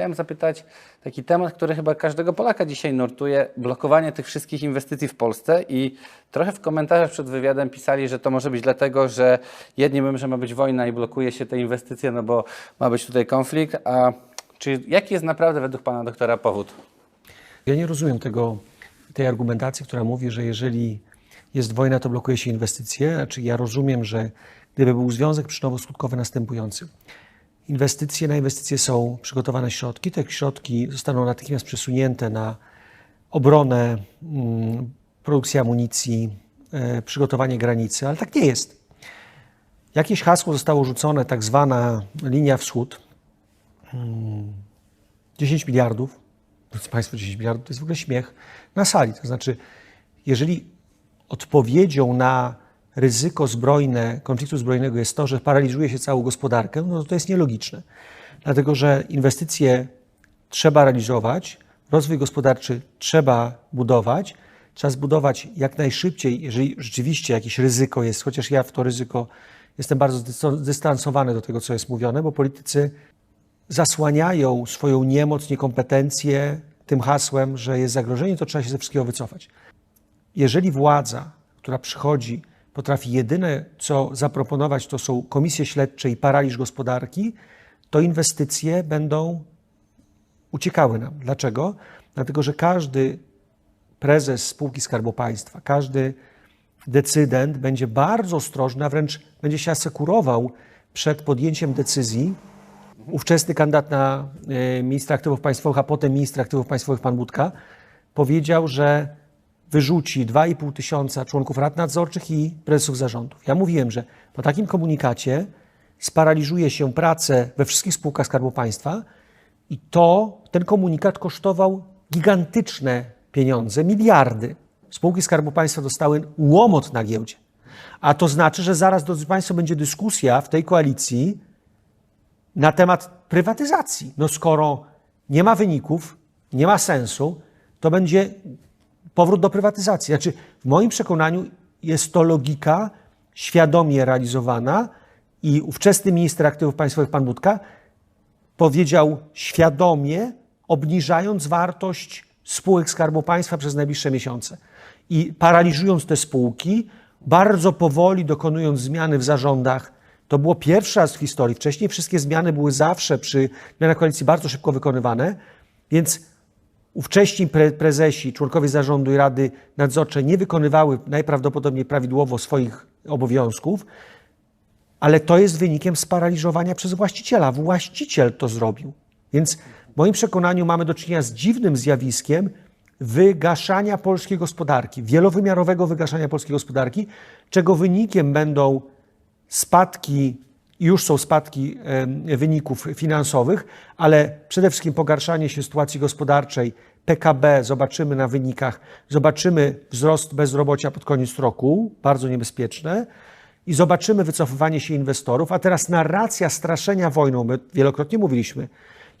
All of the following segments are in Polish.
Chciałem zapytać taki temat, który chyba każdego Polaka dzisiaj nurtuje, blokowanie tych wszystkich inwestycji w Polsce i trochę w komentarzach przed wywiadem pisali, że to może być dlatego, że jedni mówią, że ma być wojna i blokuje się te inwestycje, no bo ma być tutaj konflikt, a czy jaki jest naprawdę według pana doktora powód? Ja nie rozumiem tego, tej argumentacji, która mówi, że jeżeli jest wojna, to blokuje się inwestycje. Znaczy, ja rozumiem, że gdyby był związek przyczynowo-skutkowy następujący. Inwestycje, na inwestycje są przygotowane środki. Te środki zostaną natychmiast przesunięte na obronę, mm, produkcję amunicji, e, przygotowanie granicy, ale tak nie jest. Jakieś hasło zostało rzucone, tak zwana linia wschód, 10 miliardów, drodzy Państwo, 10 miliardów to jest w ogóle śmiech na sali. To znaczy, jeżeli odpowiedzią na ryzyko zbrojne, konfliktu zbrojnego jest to, że paraliżuje się całą gospodarkę, no to jest nielogiczne. Dlatego, że inwestycje trzeba realizować, rozwój gospodarczy trzeba budować, trzeba zbudować jak najszybciej, jeżeli rzeczywiście jakieś ryzyko jest, chociaż ja w to ryzyko jestem bardzo zdystansowany do tego, co jest mówione, bo politycy zasłaniają swoją niemoc, niekompetencję tym hasłem, że jest zagrożenie, to trzeba się ze wszystkiego wycofać. Jeżeli władza, która przychodzi, potrafi jedyne, co zaproponować, to są komisje śledcze i paraliż gospodarki, to inwestycje będą uciekały nam. Dlaczego? Dlatego, że każdy prezes spółki Skarbu Państwa, każdy decydent będzie bardzo ostrożny, a wręcz będzie się asekurował przed podjęciem decyzji, ówczesny kandydat na e, ministra aktywów państwowych, a potem ministra aktywów państwowych, pan Budka, powiedział, że wyrzuci 2,5 tysiąca członków rad nadzorczych i prezesów zarządów. Ja mówiłem, że po takim komunikacie sparaliżuje się pracę we wszystkich spółkach Skarbu Państwa i to, ten komunikat kosztował gigantyczne pieniądze, miliardy. Spółki Skarbu Państwa dostały łomot na giełdzie. A to znaczy, że zaraz, drodzy Państwo, będzie dyskusja w tej koalicji na temat prywatyzacji. No skoro nie ma wyników, nie ma sensu, to będzie powrót do prywatyzacji. Znaczy, w moim przekonaniu jest to logika świadomie realizowana i ówczesny minister aktywów państwowych, pan Budka, powiedział świadomie, obniżając wartość spółek Skarbu Państwa przez najbliższe miesiące i paraliżując te spółki, bardzo powoli dokonując zmiany w zarządach. To było pierwszy raz w historii. Wcześniej wszystkie zmiany były zawsze przy zmianach koalicji bardzo szybko wykonywane, więc ówcześni pre prezesi, członkowie zarządu i rady nadzorcze nie wykonywały najprawdopodobniej prawidłowo swoich obowiązków, ale to jest wynikiem sparaliżowania przez właściciela. Właściciel to zrobił. Więc w moim przekonaniu mamy do czynienia z dziwnym zjawiskiem wygaszania polskiej gospodarki, wielowymiarowego wygaszania polskiej gospodarki, czego wynikiem będą spadki, już są spadki wyników finansowych, ale przede wszystkim pogarszanie się sytuacji gospodarczej, PKB zobaczymy na wynikach, zobaczymy wzrost bezrobocia pod koniec roku, bardzo niebezpieczne, i zobaczymy wycofywanie się inwestorów, a teraz narracja straszenia wojną, my wielokrotnie mówiliśmy,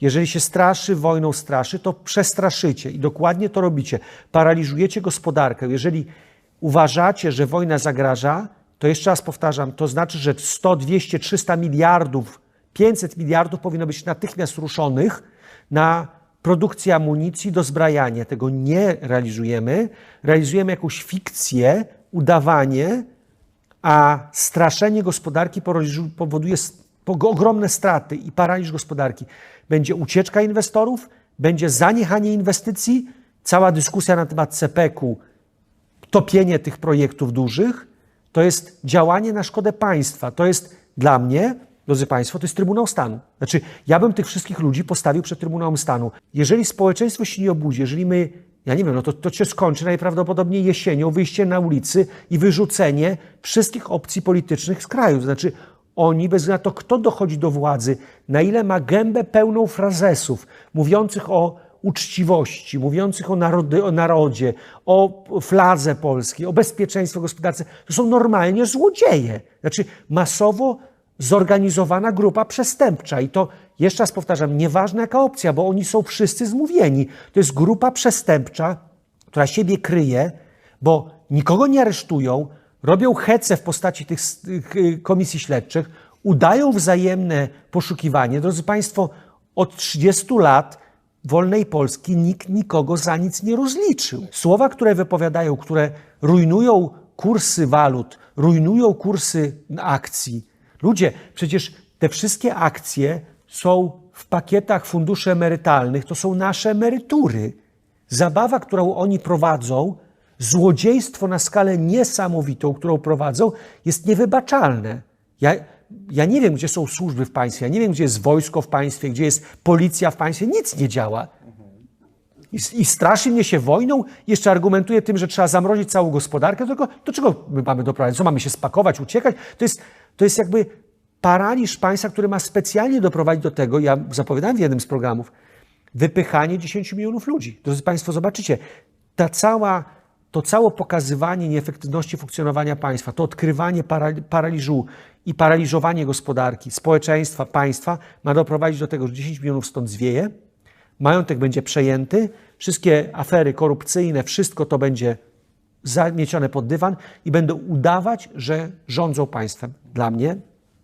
jeżeli się straszy wojną, straszy, to przestraszycie i dokładnie to robicie. Paraliżujecie gospodarkę. Jeżeli uważacie, że wojna zagraża, to jeszcze raz powtarzam, to znaczy, że 100, 200, 300 miliardów, 500 miliardów powinno być natychmiast ruszonych na produkcję amunicji, dozbrajanie. Tego nie realizujemy. Realizujemy jakąś fikcję, udawanie, a straszenie gospodarki powoduje ogromne straty i paraliż gospodarki. Będzie ucieczka inwestorów, będzie zaniechanie inwestycji, cała dyskusja na temat CPK-u, topienie tych projektów dużych, to jest działanie na szkodę państwa. To jest dla mnie, drodzy Państwo, to jest Trybunał Stanu. Znaczy, ja bym tych wszystkich ludzi postawił przed Trybunałem Stanu. Jeżeli społeczeństwo się nie obudzi, jeżeli my, ja nie wiem, no to, to się skończy najprawdopodobniej jesienią, wyjście na ulicy i wyrzucenie wszystkich opcji politycznych z kraju. Znaczy, oni, bez względu na to, kto dochodzi do władzy, na ile ma gębę pełną frazesów mówiących o uczciwości, mówiących o, narody, o narodzie, o fladze polskiej, o bezpieczeństwie gospodarce, to są normalnie złodzieje. Znaczy masowo zorganizowana grupa przestępcza. I to, jeszcze raz powtarzam, nieważna jaka opcja, bo oni są wszyscy zmówieni. To jest grupa przestępcza, która siebie kryje, bo nikogo nie aresztują, robią hece w postaci tych, tych komisji śledczych, udają wzajemne poszukiwanie. Drodzy Państwo, Od 30 lat wolnej Polski nikt nikogo za nic nie rozliczył. Słowa, które wypowiadają, które rujnują kursy walut, rujnują kursy akcji. Ludzie, przecież te wszystkie akcje są w pakietach funduszy emerytalnych, to są nasze emerytury. Zabawa, którą oni prowadzą, złodziejstwo na skalę niesamowitą, którą prowadzą, jest niewybaczalne. Ja, ja nie wiem, gdzie są służby w państwie, ja nie wiem, gdzie jest wojsko w państwie, gdzie jest policja w państwie, nic nie działa. I, I straszy mnie się wojną, jeszcze argumentuje tym, że trzeba zamrozić całą gospodarkę. Tylko do czego my mamy doprowadzić? Co mamy się spakować, uciekać? To jest, to jest jakby paraliż państwa, który ma specjalnie doprowadzić do tego, ja zapowiadałem w jednym z programów, wypychanie 10 milionów ludzi. Drodzy Państwo, zobaczycie, ta cała, to całe pokazywanie nieefektywności funkcjonowania państwa, to odkrywanie para, paraliżu i paraliżowanie gospodarki, społeczeństwa, państwa ma doprowadzić do tego, że 10 milionów stąd zwieje, majątek będzie przejęty, wszystkie afery korupcyjne, wszystko to będzie zamiecione pod dywan i będą udawać, że rządzą państwem. Dla mnie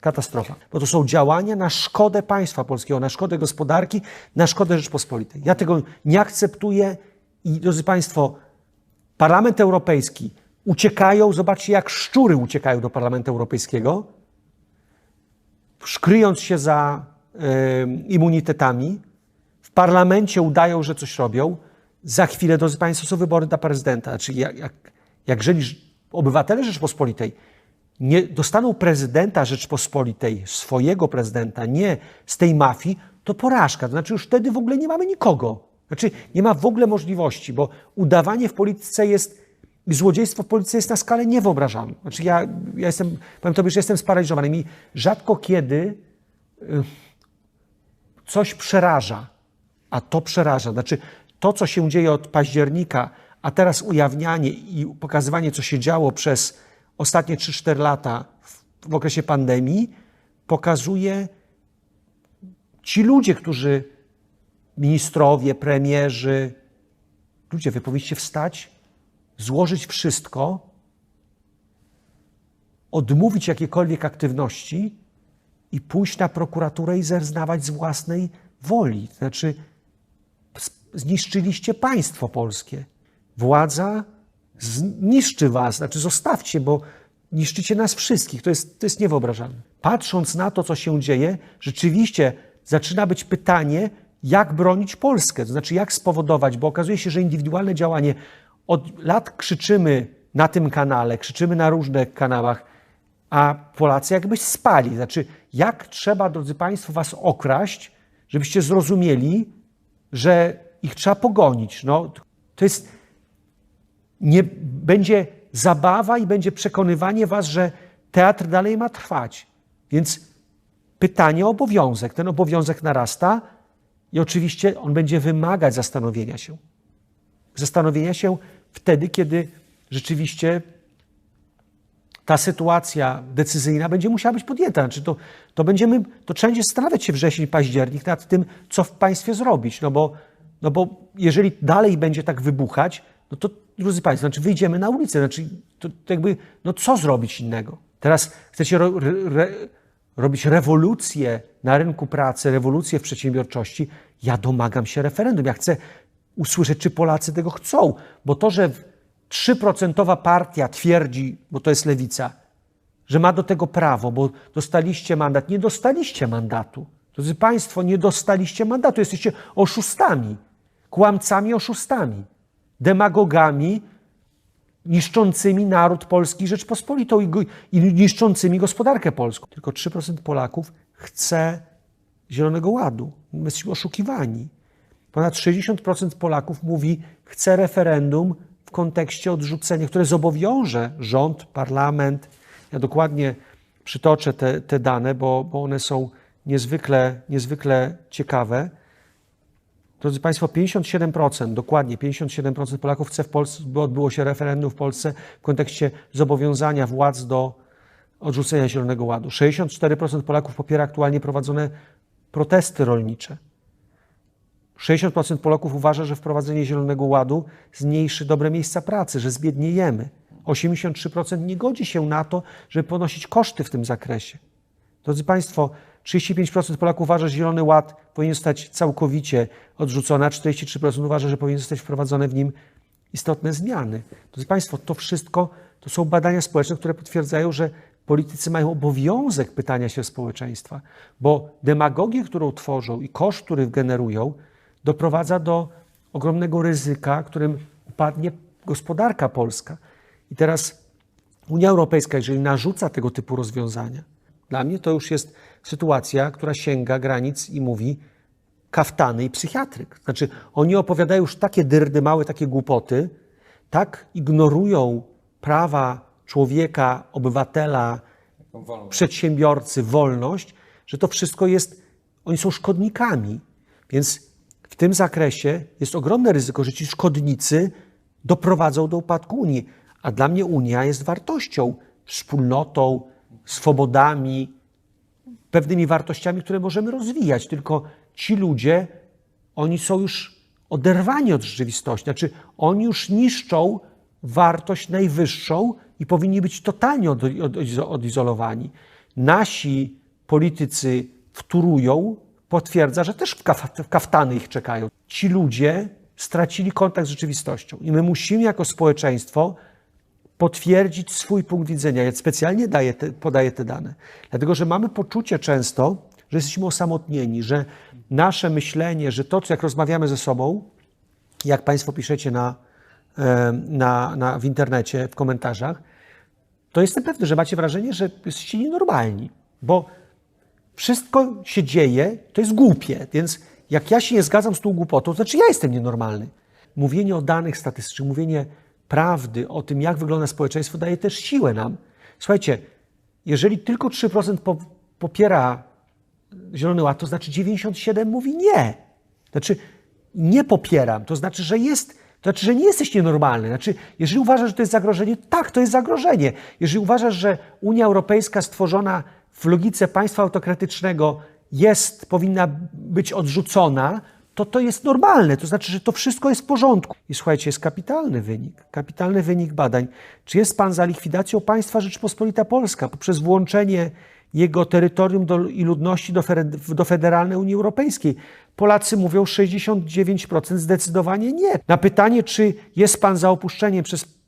katastrofa, bo to są działania na szkodę państwa polskiego, na szkodę gospodarki, na szkodę Rzeczpospolitej. Ja tego nie akceptuję i drodzy Państwo, Parlament Europejski uciekają, zobaczcie jak szczury uciekają do Parlamentu Europejskiego, kryjąc się za e, immunitetami, w parlamencie udają, że coś robią. Za chwilę, drodzy Państwo, są wybory dla prezydenta. Znaczy, jak, jak, jak jeżeli obywatele Rzeczpospolitej nie dostaną prezydenta Rzeczpospolitej, swojego prezydenta, nie z tej mafii, to porażka. To znaczy, już wtedy w ogóle nie mamy nikogo. Znaczy, nie ma w ogóle możliwości, bo udawanie w polityce jest, złodziejstwo w polityce jest na skalę niewyobrażalną. Znaczy, ja, ja jestem, powiem Tobie, że jestem sparaliżowany. Mi rzadko kiedy y, coś przeraża, a to przeraża. Znaczy, to, co się dzieje od października, a teraz ujawnianie i pokazywanie, co się działo przez ostatnie 3-4 lata w, w okresie pandemii, pokazuje ci ludzie, którzy, ministrowie, premierzy, ludzie, wy powinniście wstać, złożyć wszystko, odmówić jakiejkolwiek aktywności i pójść na prokuraturę i zeznawać z własnej woli. Znaczy, zniszczyliście państwo polskie. Władza zniszczy was, znaczy zostawcie, bo niszczycie nas wszystkich. To jest, to jest niewyobrażalne. Patrząc na to, co się dzieje, rzeczywiście zaczyna być pytanie, jak bronić Polskę, to znaczy jak spowodować, bo okazuje się, że indywidualne działanie, od lat krzyczymy na tym kanale, krzyczymy na różnych kanałach, a Polacy jakbyś spali. Znaczy, jak trzeba, drodzy Państwo, was okraść, żebyście zrozumieli, że ich trzeba pogonić. No, to jest, nie będzie zabawa i będzie przekonywanie was, że teatr dalej ma trwać. Więc pytanie obowiązek. Ten obowiązek narasta i oczywiście on będzie wymagać zastanowienia się. Zastanowienia się wtedy, kiedy rzeczywiście ta sytuacja decyzyjna będzie musiała być podjęta. Znaczy to, to będziemy, to trzeba będzie zastanawiać się wrzesień, październik nad tym, co w państwie zrobić. No bo, no bo jeżeli dalej będzie tak wybuchać, no to drodzy Państwo, znaczy wyjdziemy na ulicę, znaczy to, to jakby, no co zrobić innego? Teraz chcecie ro, re, robić rewolucję na rynku pracy, rewolucję w przedsiębiorczości. Ja domagam się referendum. Ja chcę usłyszeć, czy Polacy tego chcą, bo to, że 3% partia twierdzi, bo to jest lewica, że ma do tego prawo, bo dostaliście mandat. Nie dostaliście mandatu. Drodzy Państwo, nie dostaliście mandatu. Jesteście oszustami, kłamcami, oszustami, demagogami, niszczącymi naród polski, Rzeczpospolitą i, i niszczącymi gospodarkę polską. Tylko 3% Polaków chce Zielonego Ładu. My jesteśmy oszukiwani. Ponad 60% Polaków mówi, chce referendum w kontekście odrzucenia, które zobowiąże rząd, parlament. Ja dokładnie przytoczę te, te dane, bo, bo one są niezwykle, niezwykle ciekawe. Drodzy Państwo, 57%, dokładnie 57% Polaków chce w Polsce, by odbyło się referendum w Polsce w kontekście zobowiązania władz do odrzucenia Zielonego Ładu. 64% Polaków popiera aktualnie prowadzone protesty rolnicze. 60% Polaków uważa, że wprowadzenie Zielonego Ładu zmniejszy dobre miejsca pracy, że zbiedniejemy. 83% nie godzi się na to, żeby ponosić koszty w tym zakresie. Drodzy Państwo, 35% Polaków uważa, że Zielony Ład powinien zostać całkowicie odrzucony, a 43% uważa, że powinien zostać wprowadzone w nim istotne zmiany. Drodzy Państwo, to wszystko to są badania społeczne, które potwierdzają, że politycy mają obowiązek pytania się społeczeństwa, bo demagogię, którą tworzą i koszt, który generują, doprowadza do ogromnego ryzyka, którym upadnie gospodarka polska. I teraz Unia Europejska, jeżeli narzuca tego typu rozwiązania, dla mnie to już jest sytuacja, która sięga granic i mówi kaftany i psychiatryk. Znaczy, oni opowiadają już takie dyrdy małe, takie głupoty, tak ignorują prawa człowieka, obywatela, przedsiębiorcy, wolność, że to wszystko jest, oni są szkodnikami. Więc w tym zakresie jest ogromne ryzyko, że ci szkodnicy doprowadzą do upadku Unii. A dla mnie Unia jest wartością, wspólnotą, swobodami, pewnymi wartościami, które możemy rozwijać. Tylko ci ludzie, oni są już oderwani od rzeczywistości. Znaczy, oni już niszczą wartość najwyższą i powinni być totalnie od, od, odizolowani. Nasi politycy wturują, potwierdza, że też w, kaf, w kaftany ich czekają. Ci ludzie stracili kontakt z rzeczywistością i my musimy jako społeczeństwo potwierdzić swój punkt widzenia. Ja specjalnie daję te, podaję te dane, dlatego że mamy poczucie często, że jesteśmy osamotnieni, że nasze myślenie, że to, co jak rozmawiamy ze sobą, jak Państwo piszecie na, na, na, w internecie, w komentarzach, to jestem pewny, że macie wrażenie, że jesteście nienormalni, bo wszystko się dzieje, to jest głupie, więc jak ja się nie zgadzam z tą głupotą, to znaczy ja jestem nienormalny. Mówienie o danych statystycznych, mówienie prawdy o tym, jak wygląda społeczeństwo, daje też siłę nam. Słuchajcie, jeżeli tylko 3% popiera Zielony Ład, to znaczy 97 mówi nie. Znaczy nie popieram, to znaczy, że jest, to znaczy, że nie jesteś nienormalny. Znaczy, jeżeli uważasz, że to jest zagrożenie, tak, to jest zagrożenie. Jeżeli uważasz, że Unia Europejska stworzona w logice państwa autokratycznego jest, powinna być odrzucona, to to jest normalne. To znaczy, że to wszystko jest w porządku. I słuchajcie, jest kapitalny wynik, kapitalny wynik badań. Czy jest pan za likwidacją państwa Rzeczpospolita Polska poprzez włączenie jego terytorium do, i ludności do, do federalnej Unii Europejskiej? Polacy mówią 69% zdecydowanie nie. Na pytanie, czy jest pan za opuszczeniem przez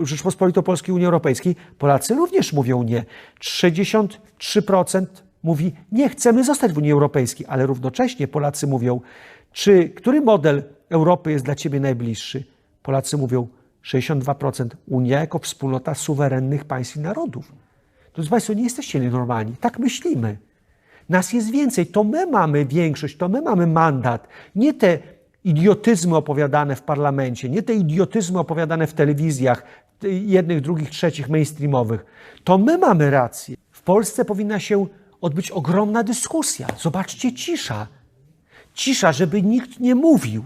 Rzeczpospolitą Polskiej Unii Europejskiej, Polacy również mówią nie. 63% mówi, nie chcemy zostać w Unii Europejskiej, ale równocześnie Polacy mówią, czy który model Europy jest dla ciebie najbliższy? Polacy mówią 62% Unia jako wspólnota suwerennych państw i narodów. Drodzy Państwo, nie jesteście nienormalni. Tak myślimy. Nas jest więcej. To my mamy większość, to my mamy mandat. Nie te idiotyzmy opowiadane w parlamencie, nie te idiotyzmy opowiadane w telewizjach, jednych, drugich, trzecich, mainstreamowych. To my mamy rację. W Polsce powinna się odbyć ogromna dyskusja. Zobaczcie, cisza. Cisza, żeby nikt nie mówił.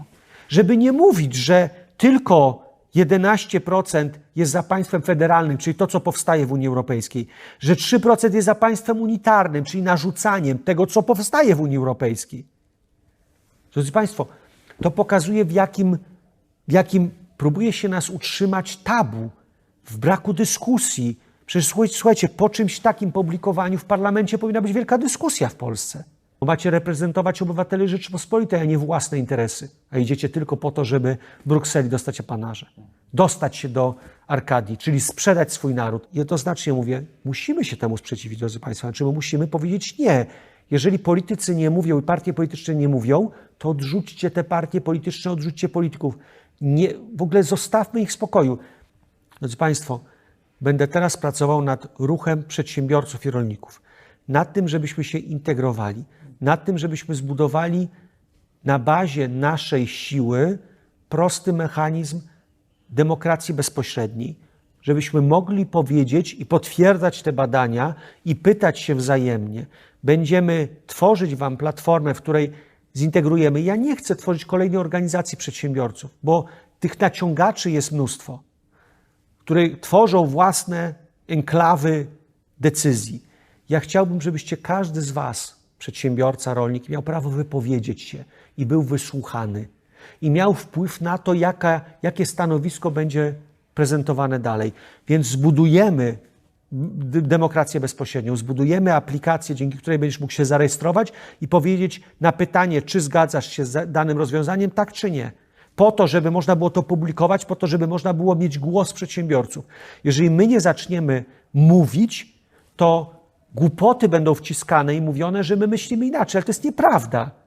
Żeby nie mówić, że tylko 11% jest za państwem federalnym, czyli to, co powstaje w Unii Europejskiej, że 3% jest za państwem unitarnym, czyli narzucaniem tego, co powstaje w Unii Europejskiej. Drodzy Państwo, to pokazuje, w jakim, w jakim próbuje się nas utrzymać tabu, w braku dyskusji. Przecież słuchajcie, po czymś takim publikowaniu w parlamencie powinna być wielka dyskusja w Polsce. Bo macie reprezentować obywateli Rzeczypospolitej, a nie własne interesy. A idziecie tylko po to, żeby Brukseli dostać apanarze. Dostać się do Arkadii, czyli sprzedać swój naród. Jednoznacznie mówię, musimy się temu sprzeciwić, drodzy Państwo. Znaczy, my musimy powiedzieć nie. Jeżeli politycy nie mówią i partie polityczne nie mówią, to odrzućcie te partie polityczne, odrzućcie polityków. Nie, w ogóle zostawmy ich w spokoju. Drodzy Państwo, będę teraz pracował nad ruchem przedsiębiorców i rolników. Nad tym, żebyśmy się integrowali nad tym, żebyśmy zbudowali na bazie naszej siły prosty mechanizm demokracji bezpośredniej, żebyśmy mogli powiedzieć i potwierdzać te badania i pytać się wzajemnie. Będziemy tworzyć Wam platformę, w której zintegrujemy. Ja nie chcę tworzyć kolejnej organizacji przedsiębiorców, bo tych naciągaczy jest mnóstwo, które tworzą własne enklawy decyzji. Ja chciałbym, żebyście każdy z Was przedsiębiorca, rolnik miał prawo wypowiedzieć się i był wysłuchany. I miał wpływ na to, jaka, jakie stanowisko będzie prezentowane dalej. Więc zbudujemy demokrację bezpośrednią. Zbudujemy aplikację, dzięki której będziesz mógł się zarejestrować i powiedzieć na pytanie, czy zgadzasz się z danym rozwiązaniem, tak czy nie. Po to, żeby można było to publikować, po to, żeby można było mieć głos przedsiębiorców. Jeżeli my nie zaczniemy mówić, to głupoty będą wciskane i mówione, że my myślimy inaczej, ale to jest nieprawda.